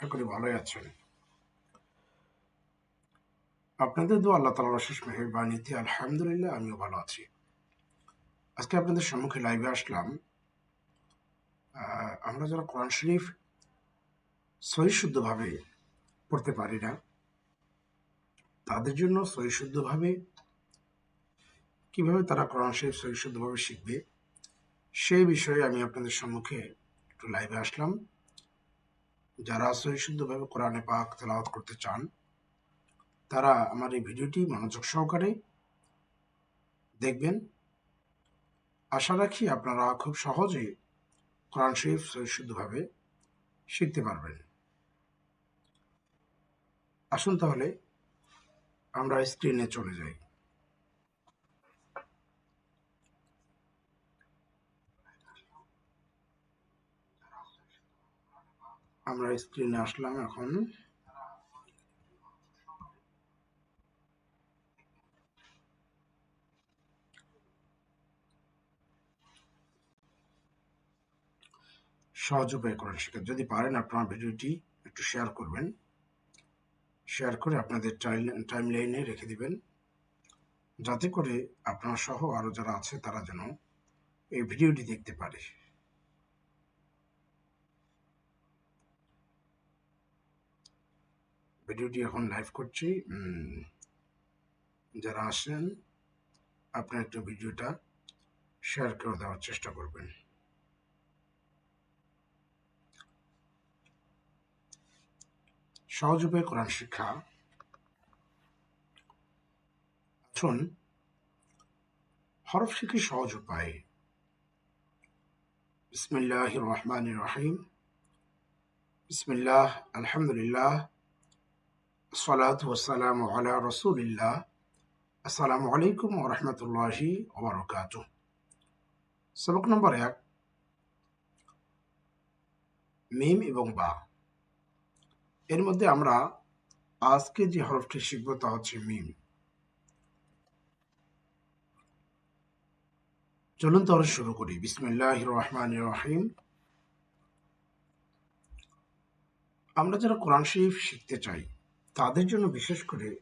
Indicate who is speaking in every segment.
Speaker 1: আশা করি ভালোই আছেন। আপনাদের দোয়া আল্লাহ তালার অশেষ মেহরবানিতে আলহামদুলিল্লাহ আমিও ভালো আছি। আজকে আপনাদের সম্মুখে লাইভে আসলাম। আমরা যারা কোরআন শরীফ সহিশুদ্ধভাবে পড়তে পারি না, তাদের জন্য সহিশুদ্ধভাবে কীভাবে তারা কোরআন শরীফ সহিশুদ্ধভাবে শিখবে, সেই বিষয়ে আমি আপনাদের সম্মুখে একটু লাইভে আসলাম। যারা সহিশুদ্ধভাবে কোরআনে পাক তেলাওয়াত করতে চান, তারা আমার এই ভিডিওটি মনোযোগ সহকারে দেখবেন। আশা রাখি আপনারা খুব সহজে কোরআন শরীফ সহিশুদ্ধভাবে শিখতে পারবেন। আসুন তাহলে আমরা স্ক্রিনে চলে যাই। আমরা স্ক্রিনে আসলাম এখন। সহজ উপায় কোরআন শেখা যদি পারেন আপনার ভিডিওটি একটু শেয়ার করবেন। শেয়ার করে আপনাদের টাইম লাইনে রেখে দিবেন। যাতে করে আপনার সহ আরও যারা আছে তারা যেন এই ভিডিওটি দেখতে পারে। ভিডিওটি এখন লাইভ করছি। যারা আসেন, আপনার একটু ভিডিওটা শেয়ার করে দেওয়ার চেষ্টা করবেন। উপায়ে কোরআন শিক্ষা। আসুন, হরফ শিখি সহজ উপায়। বিসমিল্লাহ রহমান রহিম। বিসমিল্লাহ, আলহামদুলিল্লাহ সালাত ওসালাম আলা রসুলিল্লাহ আসসালামু আলাইকুম ওরহমতুল্লাহি ওবরকাত সবক নম্বর এক মিম এবং বা এর মধ্যে আমরা আজকে যে হরফটি শিখব তা হচ্ছে মিম চলুন তাহলে শুরু করি বিসমিল্লাহ রহমান রহিম আমরা যারা কোরআন শরীফ শিখতে চাই তাদের জন্য বিশেষ করে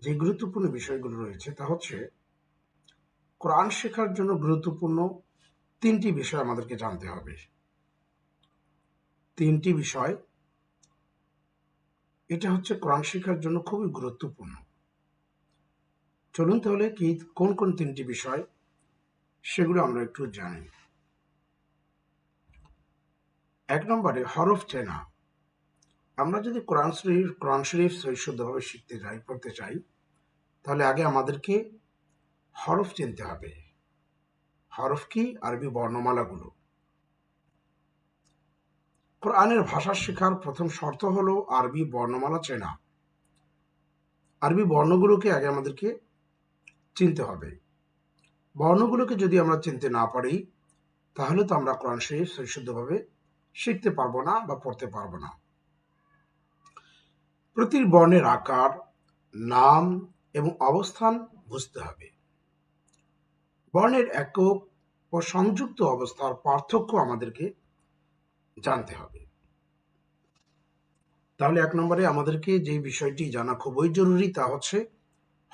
Speaker 1: যে গুরুত্বপূর্ণ বিষয়গুলো রয়েছে, তা হচ্ছে কোরআন শেখার জন্য গুরুত্বপূর্ণ তিনটি বিষয় আমাদেরকে জানতে হবে। তিনটি বিষয়। এটা হচ্ছে কোরআন শেখার জন্য খুবই গুরুত্বপূর্ণ। চলুন তাহলে কি, কোন কোন তিনটি বিষয়, সেগুলো আমরা একটু জানি। এক নম্বরে হরফ চেনা। আমরা যদি কোরআন শরীফ কোরআন শরীফ সৈশুদ্ধভাবে শিখতে চাই পড়তে চাই, তাহলে আগে আমাদেরকে হরফ চিনতে হবে। হরফ কি? আরবি বর্ণমালাগুলো। কোরআনের ভাষা শেখার প্রথম শর্ত হলো আরবি বর্ণমালা চেনা। আরবি বর্ণগুলোকে আগে আমাদেরকে চিনতে হবে। বর্ণগুলোকে যদি আমরা চিনতে না পারি, তাহলে তো আমরা কোরআন শরীফ সৈশুদ্ধভাবে শিখতে পারব না বা পড়তে পারব না। প্রতি বর্ণের আকার, নাম এবং অবস্থান বুঝতে হবে। বর্ণের একক ও সংযুক্ত অবস্থার পার্থক্য আমাদেরকে জানতে হবে। তাহলে এক নম্বরে আমাদেরকে যে বিষয়টি জানা খুবই জরুরি তা হচ্ছে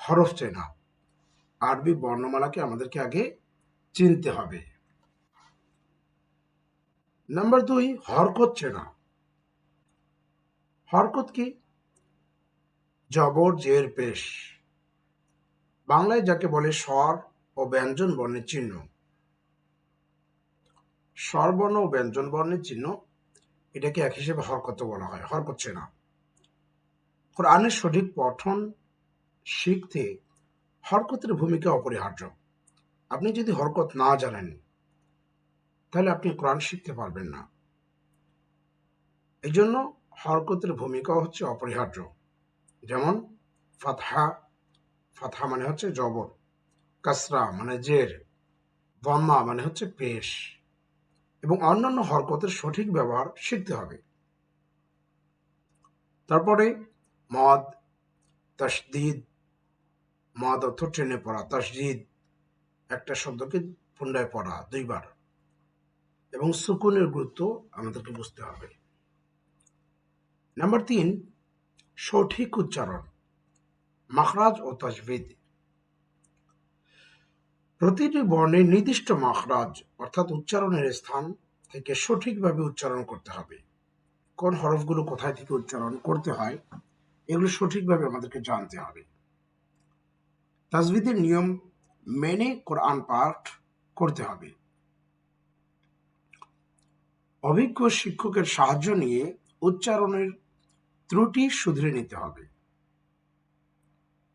Speaker 1: হরফ চেনা। আরবি বর্ণমালাকে আমাদেরকে আগে চিনতে হবে। নাম্বার দুই, হরকত চেনা। হরকত কি জবর জের পেশ। বাংলায় যাকে বলে স্বর ও ব্যঞ্জন বর্ণের চিহ্ন। স্বরবর্ণ ও ব্যঞ্জন বর্ণের চিহ্ন, এটাকে এক হিসেবে হরকত বলা হয়, হরকত চেনা কোরআনের সঠিক পঠন শিখতে হরকতের ভূমিকা অপরিহার্য। আপনি যদি হরকত না জানেন, তাহলে আপনি কোরআন শিখতে পারবেন না। এই জন্য হরকতের ভূমিকা হচ্ছে অপরিহার্য। যেমন ফাতহা ফাতহা মানে হচ্ছে জবর, কাসরা মানে জের বম্মা মানে হচ্ছে পেশ, এবং অন্যান্য হরকতের সঠিক ব্যবহার শিখতে হবে। তারপরে মদ তসদিদ মদ অর্থ ট্রেনে পড়া তসজিদ একটা শব্দকে পুনরায় পড়া দুইবার, এবং সুকুনের গুরুত্ব আমাদেরকে বুঝতে হবে। নাম্বার তিন সঠিক উচ্চারণ, মাখরাজ ও তাজবিদ। প্রতিটি বর্ণের নির্দিষ্ট মাখরাজ, অর্থাৎ উচ্চারণের স্থান থেকে সঠিকভাবে উচ্চারণ করতে হবে। কোন হরফগুলো কোথায় থেকে উচ্চারণ করতে হয়, এগুলো সঠিকভাবে আমাদেরকে জানতে হবে। তাজবিদের নিয়ম মেনে কোরআন পাঠ করতে হবে। অভিজ্ঞ শিক্ষকের সাহায্য নিয়ে উচ্চারণের ত্রুটি শুধরে নিতে হবে।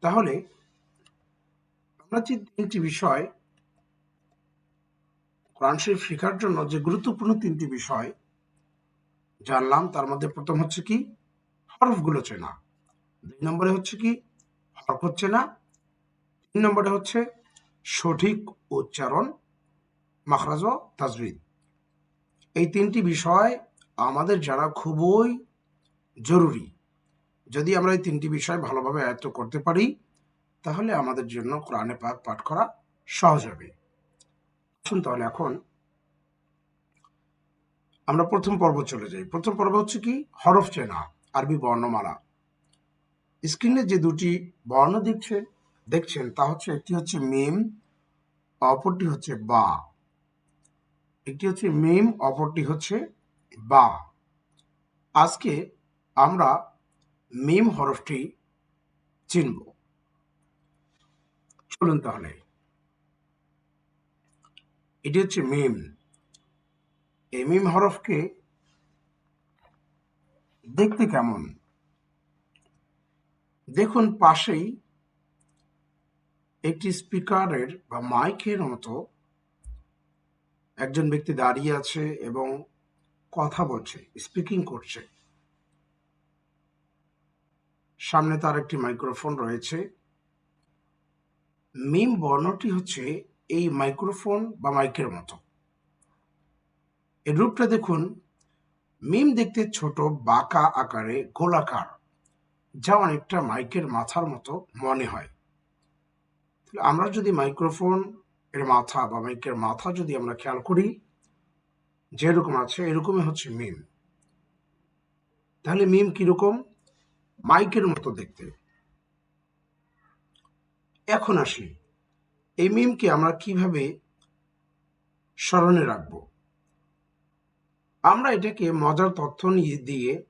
Speaker 1: তাহলে আমরা যে তিনটি বিষয় কোরআন শরীফ শেখার জন্য যে গুরুত্বপূর্ণ তিনটি বিষয় জানলাম, তার মধ্যে প্রথম হচ্ছে কি? হরফগুলো চেনা। দুই নম্বরে হচ্ছে কি? হরফ হচ্ছে না। তিন নম্বরে হচ্ছে সঠিক উচ্চারণ, মাখরাজ তাজবিদ এই তিনটি বিষয় আমাদের জানা খুবই জরুরি। যদি আমরা এই তিনটি বিষয় ভালোভাবে আয়ত্ত করতে পারি, তাহলে আমাদের জন্য কোরআনে পাক পাঠ করা সহজ হবে। আসুন তাহলে এখন আমরা প্রথম পর্ব চলে যাই। প্রথম পর্ব হচ্ছে কি? হরফ চেনা, আরবি বর্ণমালা। স্ক্রিনে যে দুটি বর্ণ দেখছেন দেখছেন, তা হচ্ছে একটি হচ্ছে মিম, অপরটি হচ্ছে বা। একটি হচ্ছে মিম, অপরটি হচ্ছে বা। আজকে আমরা মিম হরফটি চিনব। চলুন তাহলে। এটি হচ্ছে মিম। এই মিম হরফকে দেখতে কেমন? দেখুন পাশেই একটি স্পিকারের বা মাইকের মতো একজন ব্যক্তি দাঁড়িয়ে আছে এবং কথা বলছে, স্পিকিং করছে। সামনে তার একটি মাইক্রোফোন রয়েছে। মিম বর্ণটি হচ্ছে এই মাইক্রোফোন বা মাইকের মতো। এর রূপটা দেখুন। মিম দেখতে ছোট, বাঁকা আকারে গোলাকার, যা অনেকটা মাইকের মাথার মতো মনে হয়। তাহলে আমরা যদি মাইক্রোফোন এর মাথা বা মাইকের মাথা যদি আমরা খেয়াল করি, যেরকম আছে এরকমই হচ্ছে মিম। তাহলে মিম কীরকম? মাইকের মতো দেখতে। এখন আসি। এই মিমকে আমরা কীভাবে স্মরণে রাখব? আমরা এটাকে মজার তথ্য নিয়ে দিয়ে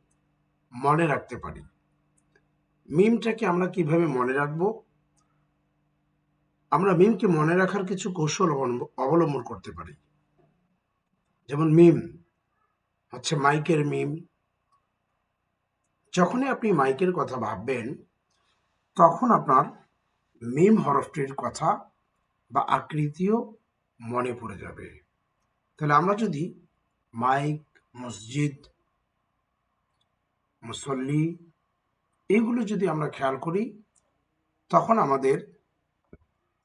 Speaker 1: মনে রাখতে পারি। মিমটাকে আমরা কীভাবে মনে রাখব? আমরা মিমকে মনে রাখার কিছু কৌশল অবলম্ব- অবলম্বন করতে পারি। যেমন মিম, হচ্ছে মাইকের মিম যখনই আপনি মাইকের কথা ভাববেন, তখন আপনার মিম হরফটির কথা বা আকৃতিও মনে পড়ে যাবে। তাহলে আমরা যদি মাইক, মসজিদ, মুসল্লি এগুলো যদি আমরা খেয়াল করি, তখন আমাদের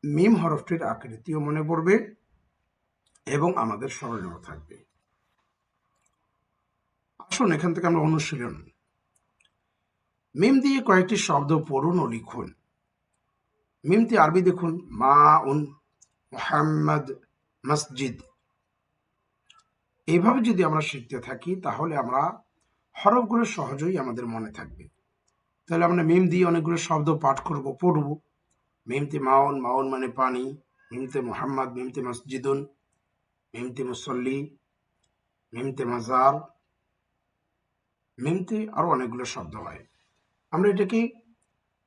Speaker 1: মিম হরফটির আকৃতিও মনে পড়বে এবং আমাদের স্মরণেও থাকবে। আসুন এখান থেকে আমরা অনুশীলন মিম দিয়ে কয়েকটি শব্দ পড়ুন ও লিখুন। মিমটি আরবি দেখুন, মা উন মোহাম্মদ মসজিদ। এইভাবে যদি আমরা শিখতে থাকি, তাহলে আমরা হরফগুলো সহজেই আমাদের মনে থাকবে। তাহলে আমরা মিম দিয়ে অনেকগুলো শব্দ পাঠ করব, পড়ব। মিমতে মাউন মাউন মানে পানি। মিমতে মোহাম্মদ মিমতে মসজিদুন। মিমতে মুসল্লি। মিমতে মাজার। মিমতে আরও অনেকগুলো শব্দ হয়। আমরা এটাকে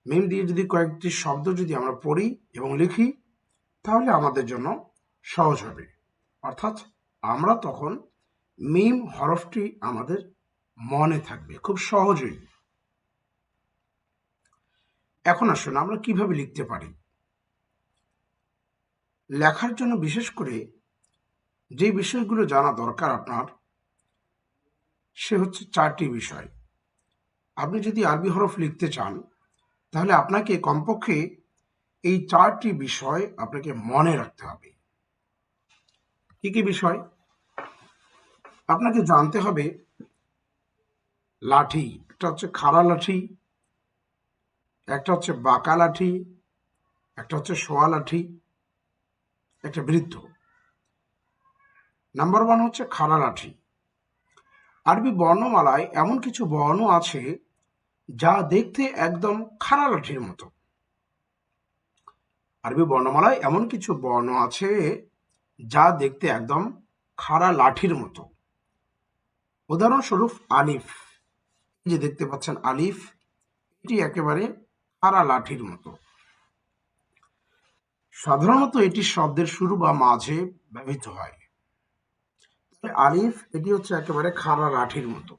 Speaker 1: মিম দিয়ে যদি কয়েকটি শব্দ যদি আমরা পড়ি এবং লিখি, তাহলে আমাদের জন্য সহজ হবে। অর্থাৎ আমরা তখন মিম হরফটি আমাদের মনে থাকবে, খুব সহজেই। এখন আসুন আমরা কীভাবে লিখতে পারি? লেখার জন্য বিশেষ করে যে বিষয়গুলো জানা দরকার আপনার, সে হচ্ছে চারটি বিষয়। আপনি যদি আরবি হরফ লিখতে চান, তাহলে আপনাকে কমপক্ষে এই চারটি বিষয় আপনাকে মনে রাখতে হবে। কি কি বিষয়? আপনাকে জানতে হবে লাঠি, একটা হচ্ছে খাড়া লাঠি, একটা হচ্ছে বাঁকা লাঠি, একটা হচ্ছে শোয়া লাঠি, একটা বৃদ্ধ। নাম্বার ওয়ান হচ্ছে খাড়া লাঠি। আরবি বর্ণমালায় এমন কিছু বর্ণ আছে যা দেখতে একদম খাড়া লাঠির মতো। আরবি বর্ণমালায় এমন কিছু বর্ণ আছে যা দেখতে একদম খাড়া লাঠির মতো। উদাহরণস্বরূপ আলিফ। যে দেখতে পাচ্ছেন আলিফ, এটি একেবারে খাড়া লাঠির মতো। সাধারণত এটি শব্দের শুরু বা মাঝে ব্যবহৃত হয়। আলিফ, এটি হচ্ছে একেবারে খাড়া লাঠির মতো।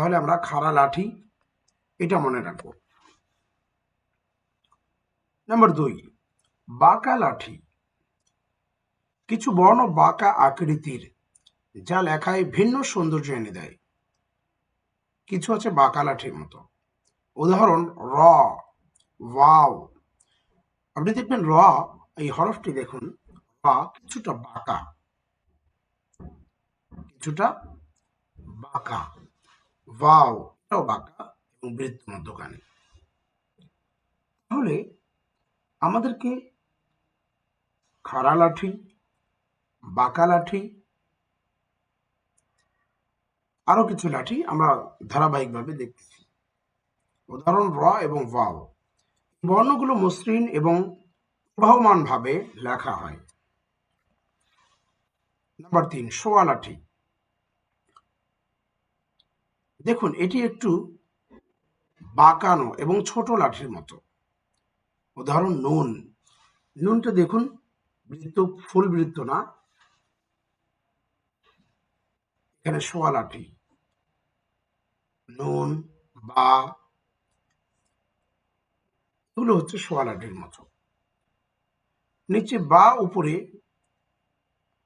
Speaker 1: তাহলে আমরা খাড়া লাঠি এটা মনে রাখব। নাম্বার দুই, বাঁকা লাঠি। কিছু বর্ণ বাঁকা আকৃতির, যা লেখায় ভিন্ন সৌন্দর্য এনে দেয়। কিছু আছে বাঁকা লাঠির মতো। উদাহরণ, র, ওয়াও। আপনি দেখবেন র, এই হরফটি দেখুন বা কিছুটা বাঁকা। কিছুটা বাঁকা। ওয়াও এটাও বাঁকা এবং বৃত্ত মধ্যখানে তাহলে আমাদেরকে খাড়া লাঠি, বাঁকা লাঠি, আরও কিছু লাঠি আমরা ধারাবাহিকভাবে দেখতেছি। উদাহরণ র এবং ওয়াও। বর্ণগুলো মসৃণ এবং প্রবাহমানভাবে লেখা হয়। নাম্বার তিন সোয়া লাঠি। দেখুন, এটি একটু বাঁকানো এবং ছোট লাঠির মতো। উদাহরণ, নুন। নুনটা দেখুন, বৃত্ত, ফুল বৃত্ত না। এখানে সোয়া লাঠি। নুন, বা এগুলো হচ্ছে সোয়া লাঠির মতো। নিচে বা উপরে,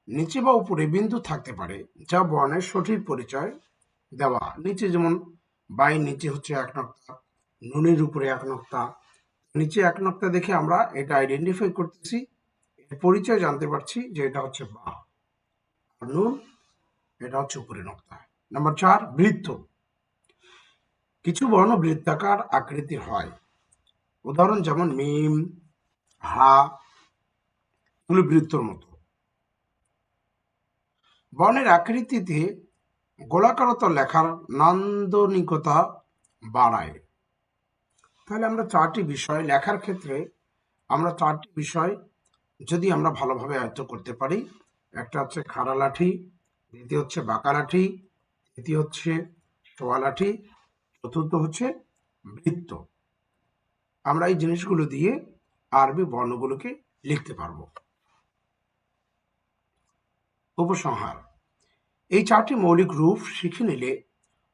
Speaker 1: নিচে বা উপরে বিন্দু থাকতে পারে, যা বর্ণের সঠিক পরিচয় দেওয়া। নিচে যেমন বাই, নিচে হচ্ছে এক নক্তা, নুনের উপরে এক নক্তা। নিচে এক নক্তা দেখে আমরা এটা আইডেন্টিফাই করতেছি পরিচয় জানতে পারছি যে এটা হচ্ছে বা। নুন, এটা হচ্ছে উপরে নক্তা। নাম্বার চার, বৃত্ত। কিছু বর্ণ বৃত্তাকার আকৃতির হয়। উদাহরণ যেমন মিম, হা এগুলো বৃত্তর মতো। বর্ণের আকৃতিতে গোলাকারতা লেখার নান্দনিকতা বাড়ায়। তাহলে আমরা চারটি বিষয়, লেখার ক্ষেত্রে আমরা চারটি বিষয় যদি আমরা ভালোভাবে আয়ত্ত করতে পারি, একটা হচ্ছে খাড়া লাঠি, দ্বিতীয় হচ্ছে বাঁকা লাঠি, তৃতীয় হচ্ছে সোয়া লাঠি, চতুর্থ হচ্ছে বৃত্ত। আমরা এই জিনিসগুলো দিয়ে আরবি বর্ণগুলোকে লিখতে পারব। উপসংহার। এই চারটি মৌলিক রূপ শিখে নিলে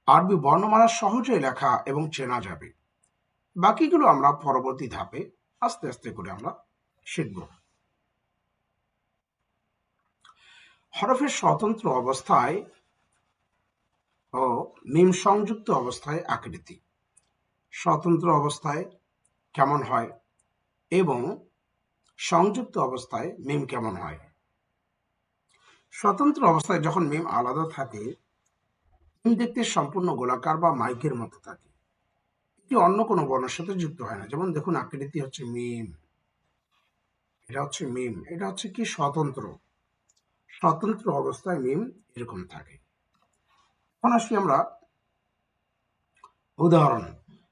Speaker 1: আরবি বর্ণমালা সহজে লেখা এবং চেনা যাবে। বাকিগুলো আমরা পরবর্তী ধাপে আস্তে আস্তে করে আমরা শিখব। হরফের স্বতন্ত্র অবস্থায় ও মিম সংযুক্ত অবস্থায় আকৃতি। স্বতন্ত্র অবস্থায় কেমন হয় এবং সংযুক্ত অবস্থায় মিম কেমন হয়? স্বতন্ত্র অবস্থায় যখন মিম আলাদা থাকে, মিম দেখতে সম্পূর্ণ গোলাকার বা মাইকের মতো থাকে। এটি অন্য কোনো বর্ণের সাথে যুক্ত হয় না। যেমন দেখুন, আকৃতি হচ্ছে মিম, এটা হচ্ছে মিম, এটা হচ্ছে কি? স্বতন্ত্র। স্বতন্ত্র অবস্থায় মিম এরকম থাকে। এখন আসি আমরা উদাহরণ।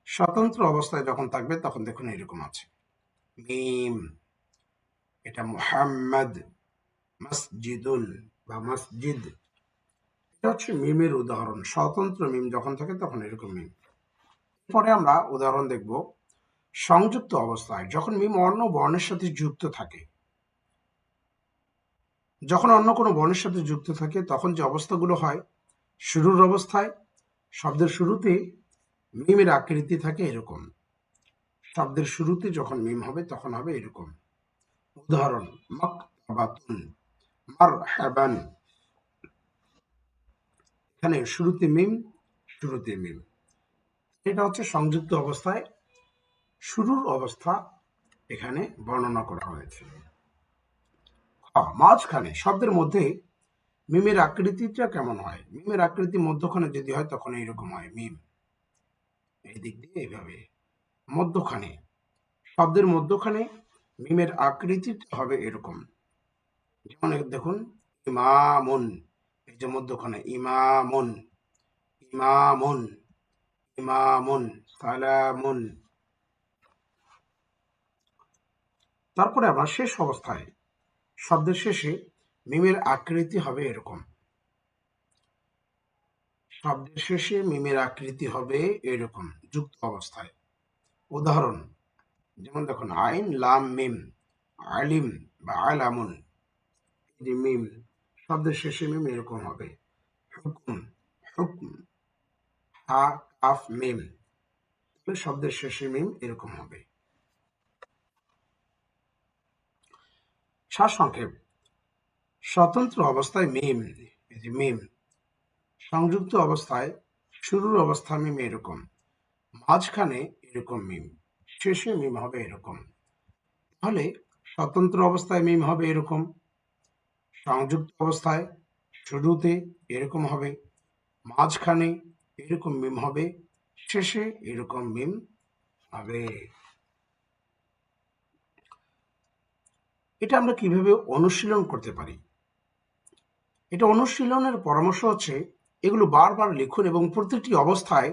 Speaker 1: স্বতন্ত্র অবস্থায় যখন থাকবে, তখন দেখুন এরকম আছে। মিম, এটা মুহাম্মদ। মসজিদুন বা মসজিদ। এটা হচ্ছে মিমের উদাহরণ, স্বতন্ত্র মিম যখন থাকে তখন এরকম মিম। পরে আমরা উদাহরণ দেখব, সংযুক্ত অবস্থায় যখন মিম অন্য বর্ণের সাথে যুক্ত থাকে, যখন অন্য কোনো বর্ণের সাথে যুক্ত থাকে তখন যে অবস্থাগুলো হয়, শুরুর অবস্থায়, শব্দের শুরুতে মিমের আকৃতি থাকে এরকম। শব্দের শুরুতে যখন মিম হবে তখন হবে এরকম। উদাহরণ, মাকতাবাতুন। মারহাবান। এখানে শুরুতে মিম শুরুতে মিম। এটা হচ্ছে সংযুক্ত অবস্থায়। শুরুর অবস্থা এখানে বর্ণনা করা হয়েছে। মাঝখানে, শব্দের মধ্যে মিমের আকৃতিটা কেমন হয়? মিমের আকৃতি মধ্যখানে যদি হয়, তখন এইরকম হয়, মিম। এই দিক দিয়ে এইভাবে। মধ্যখানে, শব্দের মধ্যখানে মিমের আকৃতিটা হবে এরকম। যেমন দেখুন, ইমামুন। এই যে মধ্যখানে, ইমামুন। ইমামুন। ইমামুন। সালামুন। তারপরে আমরা শেষ অবস্থায়, শব্দের শেষে মিমের আকৃতি হবে এরকম। শব্দের শেষে মিমের আকৃতি হবে এরকম, যুক্ত অবস্থায়। উদাহরণ, যেমন দেখুন, আইন, লাম, মিম, আলিম বা আলামুন। যে মিম, শব্দের শেষে মিম এরকম হবে। হুকুম হুকুম। হা কাফ মিম। শব্দের শেষে মিম এরকম হবে। সারসংক্ষেপ। স্বতন্ত্র অবস্থায় মিম, এই যে মিম। সংযুক্ত অবস্থায় শুরুর অবস্থা মিম এরকম। মাঝখানে এরকম মিম, শেষে মিম হবে এরকম। তাহলে স্বতন্ত্র অবস্থায় মিম হবে এরকম। সংযুক্ত অবস্থায় শুরুতে এরকম হবে, মাঝখানে এরকম মিম হবে, শেষে এরকম মিম হবে। এটা আমরা কীভাবে অনুশীলন করতে পারি? এটা অনুশীলনের পরামর্শ হচ্ছে, এগুলো বারবার লিখুন এবং প্রতিটি অবস্থায়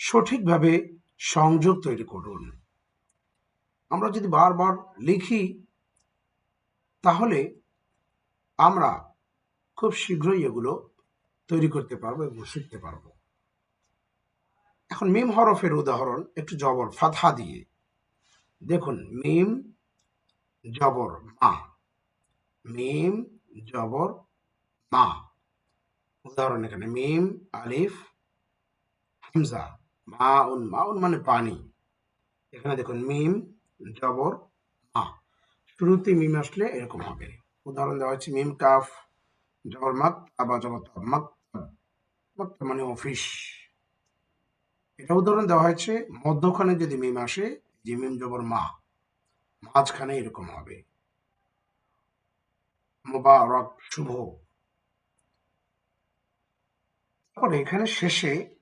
Speaker 1: সঠিকভাবে সংযোগ তৈরি করুন। আমরা যদি বারবার লিখি, তাহলে আমরা খুব শীঘ্রই এগুলো তৈরি করতে পারব এবং শিখতে পারব। এখন মিম হরফের উদাহরণ, একটু জবর ফাথা দিয়ে। দেখুন, মিম, জবর, মা। মিম, জবর, মা। উদাহরণ এখানে, মিম, আলিফ, হামজা। মাউন মাউন মানে পানি। এখানে দেখুন, মিম, জবর, মা। শুরুতে মিম আসলে এরকম হবে। উদাহরণ দেওয়া হচ্ছে মিম কাফ জবর মাক আবা জবর মাক মাক মানে অফিস। এটা উদাহরণ দেওয়া হয়েছে, মধ্যখানে যদি মিম আসে, যে মিম জবর মা, মাঝখানে এরকম হবে। মোবারক, শুভ। তারপরে এখানে শেষে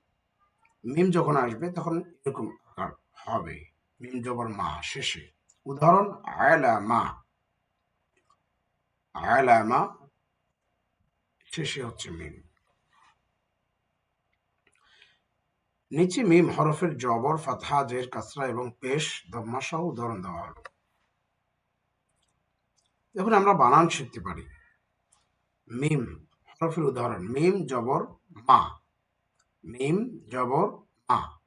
Speaker 1: মিম যখন আসবে, তখন এরকম আকার হবে, মিম জবর মা, শেষে। উদাহরণ, আয়লা মা। আয়লা মা শেষে হচ্ছে মিম। নিচে মিম হরফের জবর, ফাতহা, জের, কাসরা এবং পেশ দম্মা উদাহরণ দেওয়া হলো। দেখুন, আমরা বানান শিখতে পারি। মিম হরফের উদাহরণ, মিম, জবর, মা। মিম, জবর, মা।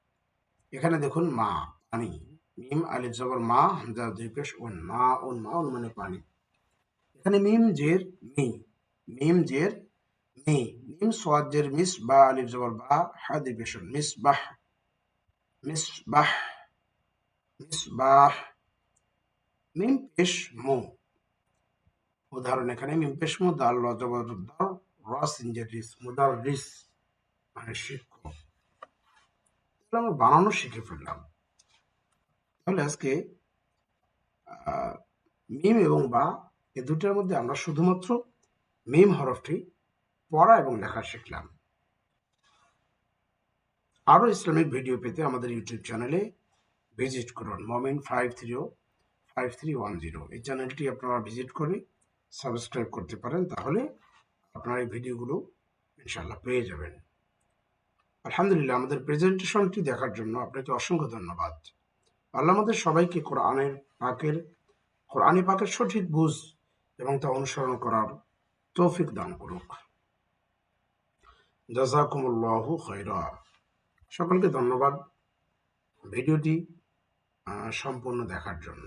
Speaker 1: এখানে দেখুন, মা, পানি। মিম, আলিফ, জবর, মা, হামজা, দুই পেশ, উন, মা উন মা, উন মানে পানি। এখানে মিম জের মি, মিম জের মি, মিম সোয়াদ জের মিস বা আলিফ জবর বা হা দুই পেশ উন মিস বাহ মিস বাহ মিস বাহ। মিম পেশ মু, উদাহরণ এখানে মিম পেশ মু দাল জবর দাল রস ইঞ্জের রিস মুদার রিস মানে শিক্ষক তাহলে আমরা বানানো শিখে ফেললাম। তাহলে আজকে মিম এবং বা এ দুটার মধ্যে আমরা শুধুমাত্র মিম হরফটি পড়া এবং লেখা শিখলাম। আরও ইসলামিক ভিডিও পেতে আমাদের ইউটিউব চ্যানেলে ভিজিট করুন, Momin five three five three one zero. এই চ্যানেলটি আপনারা ভিজিট করে সাবস্ক্রাইব করতে পারেন, তাহলে আপনারা এই ভিডিওগুলো ইনশাল্লাহ পেয়ে যাবেন। আলহামদুলিল্লাহ, আমাদের প্রেজেন্টেশনটি দেখার জন্য আপনাকে অসংখ্য ধন্যবাদ। আল্লাহ আমাদের সবাইকে কোরআনের পাকের, কোরআনে পাকের সঠিক বুঝ এবং তা অনুসরণ করার তৌফিক দান করুক। জাজাকুমুল্লাহু খৈরা সকলকে ধন্যবাদ ভিডিওটি সম্পূর্ণ দেখার জন্য।